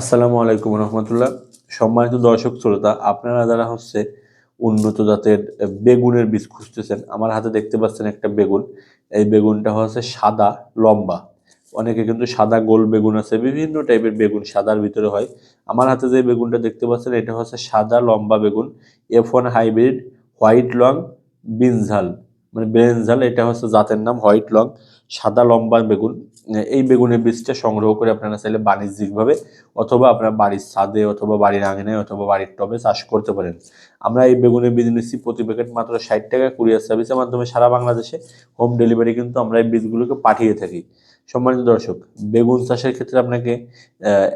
আসসালামু আলাইকুম রহমতুল্লাহ। সম্মানিত দর্শক শ্রোতা, আপনারা যারা হচ্ছে উন্নত জাতের বেগুনের বীজ খুঁজতেছেন, আমার হাতে দেখতে পাচ্ছেন একটা বেগুন। এই বেগুনটা হচ্ছে সাদা, লম্বা। অনেকে কিন্তু সাদা গোল বেগুন আছে, বিভিন্ন টাইপের বেগুন সাদার ভিতরে হয়। আমার হাতে যে বেগুনটা দেখতে পাচ্ছেন, এটা হচ্ছে সাদা লম্বা বেগুন F one hybrid white long বিনঝাল মানে বেনঝাল এটা হচ্ছে জাতের নাম হোয়াইট লং, সাদা লম্বা বেগুন। এই বেগুনের বীজটা সংগ্রহ করে আপনারা চাইলে বাণিজ্যিকভাবে অথবা আপনার বাড়ির ছাদে অথবা বাড়ির আঙিনায় অথবা বাড়ির টবে চাষ করতে পারেন। আমরা এই বেগুনের বীজ নিচ্ছি প্রতি প্যাকেট মাত্র ষাট টাকা কুরিয়ার সার্ভিসের মাধ্যমে সারা বাংলাদেশে। হোম ডেলিভারি কিন্তু আমরা এই বীজগুলোকে পাঠিয়ে থাকি। সম্মানিত দর্শক, বেগুন চাষের ক্ষেত্রে আপনাকে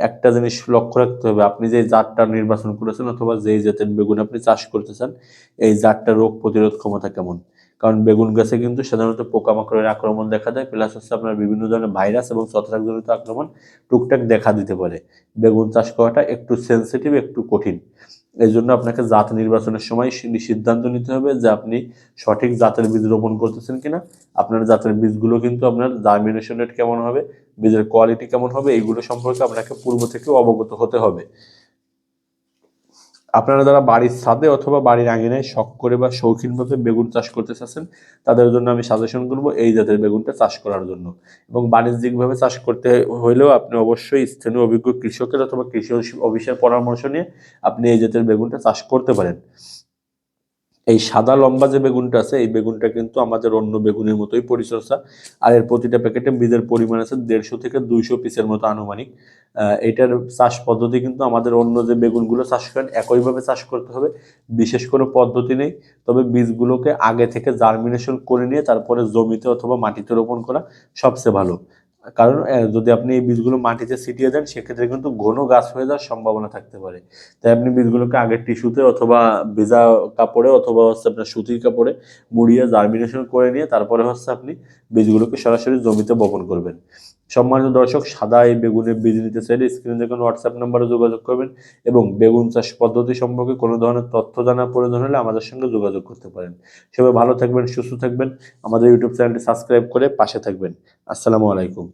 একটা জিনিস লক্ষ্য রাখতে হবে। আপনি যে জাতটা নির্বাচন করেছেন অথবা যেই জাতের বেগুন আপনি চাষ করতে চান, এই জাতটা রোগ প্রতিরোধ ক্ষমতা কেমন? কারণ বেগুন গাছে কিন্তু সাধারণত পোকামাকড়ের আক্রমণ দেখা দেয় প্লাস হচ্ছে আপনার বিভিন্ন ধরনের ভাইরাস এবং ছত্রাকজনিত আক্রমণ টুকটাক দেখা দিতে পারে। বেগুন চাষ করাটা একটু সেনসিটিভ একটু কঠিন। এই জন্য আপনাকে জাত নির্বাচনের সময় সিদ্ধান্ত নিতে হবে যে আপনি সঠিক জাতের বীজ রোপণ করতেছেন কিনা। আপনার জাতের বীজগুলো কিন্তু আপনার জার্মিনেশন রেট কেমন হবে, বীজের কোয়ালিটি কেমন হবে, এইগুলো সম্পর্কে আপনাকে পূর্ব থেকে অবগত হতে হবে। আপনারা যারা বাড়ির ছাদে অথবা বাড়ির আঙিনায় শখ করে বা শৌখিনভাবে বেগুন চাষ করতে চাচ্ছেন, তাদের জন্য আমি সাজেশন করব এই জাতের বেগুনটা চাষ করার জন্য। এবং বাণিজ্যিকভাবে চাষ করতে হইলেও আপনি অবশ্যই স্থানীয় অভিজ্ঞ কৃষকের অথবা কৃষি অফিসের পরামর্শ নিয়ে আপনি এই জাতের বেগুনটা চাষ করতে পারেন। এই সাদা লম্বা যে বেগুনটা আছে, এই বেগুনটা কিন্তু আমাদের অন্য বেগুনের মতোই পরিচর্যা। আর এর প্রতিটা প্যাকেটে বীজের পরিমাণ আছে দেড়শো থেকে দুইশো পিসের মতো আনুমানিক। এটার চাষ পদ্ধতি কিন্তু আমাদের অন্য যে বেগুনগুলো চাষ করেন, একইভাবে চাষ করতে হবে। বিশেষ কোনো পদ্ধতি নেই। তবে বীজগুলোকে আগে থেকে জার্মিনেশন করে নিয়ে তারপরে জমিতে অথবা মাটিতে রোপণ করা সবচেয়ে ভালো। কারণ যদি আপনি এই বীজগুলো মাটিতে ছিটিয়ে দেন, সেক্ষেত্রে কিন্তু ঘন গাছ হয়ে যাওয়ার সম্ভাবনা থাকতে পারে। তাই আপনি বীজগুলোকে আগে টিস্যুতে অথবা ভেজা কাপড়ে অথবা হচ্ছে আপনার সুতির কাপড়ে মুড়িয়ে জার্মিনেশন করে নিয়ে তারপরে হচ্ছে আপনি বীজগুলোকে সরাসরি জমিতে বপন করবেন। সম্মানিত দর্শক সাদা এই বেগুনের বীজ নিতে চাইলে স্ক্রিনে দেখুন হোয়াটসঅ্যাপ নাম্বারে যোগাযোগ করবেন এবং বেগুন চাষ পদ্ধতি সম্পর্কে কোনো ধরনের তথ্য জানার প্রয়োজন হলে আমাদের সঙ্গে যোগাযোগ করতে পারেন। সবাই ভালো থাকবেন, সুস্থ থাকবেন। আমাদের ইউটিউব চ্যানেলটি সাবস্ক্রাইব করে পাশে থাকবেন। আসসালামু আলাইকুম।